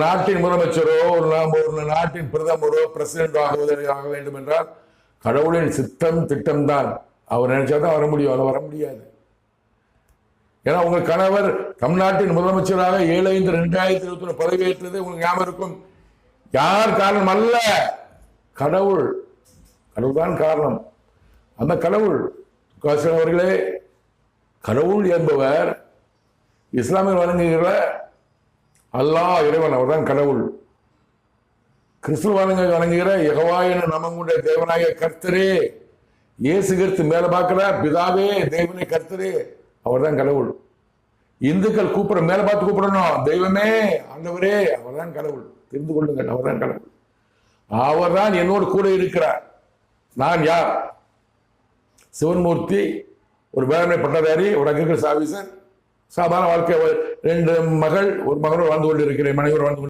நாட்டின் முதலமைச்சரோ ஒரு நாம் ஒரு நாட்டின் பிரதமரோ பிரசிடென்ட் ஆகுவதற்கு ஆக வேண்டும் என்றால் கடவுளின் சித்தம் திட்டம் தான் அவர் நினைச்சாதான் வர முடியும் அவர் வர முடியாது. ஏன்னா உங்க கணவர் தமிழ்நாட்டின் முதலமைச்சராக ஏழு ஐந்து ரெண்டாயிரத்தி இருபத்தி ஒன்று பதவியேற்றது உங்களுக்கு ஞாபகம் இருக்கும். யார் காரணம் அல்ல? கடவுள். கடவுள் தான் காரணம். அந்த கடவுள் அவர்களே கடவுள் என்பவர் இஸ்லாமியர் வழங்குகிற அல்லாஹ் இறைவன் அவர்தான் கடவுள். கிறிஸ்துவானுங்க வணங்குகிற வழங்குகிற என நமங்குடைய தேவனாய கர்த்தரே. இயேசு கிறிஸ்து மேல பார்க்கிறார் பிதாவே தேவனே கர்த்தரே அவர்தான் கடவுள். இந்துக்கள் கூப்பிட மேல பார்த்து கூப்பிடணும் தெய்வமே ஆண்டவரே அவர்தான் கடவுள். தெரிந்து கொள்ளுங்கள் அவர்தான் கடவுள். அவர் தான் என்னோடு கூட இருக்கிறார். நான் யார்? சிவன்மூர்த்தி ஒரு வேளாண்மை பட்டதாரி ஒரு அக்ரிகல்ச்சர் ஆபீசர். சாதாரண வாழ்க்கை ரெண்டு மகள் ஒரு மகனோடு வாழ்ந்து கொண்டிருக்கிறேன் மனைவர் வாழ்ந்து கொண்டு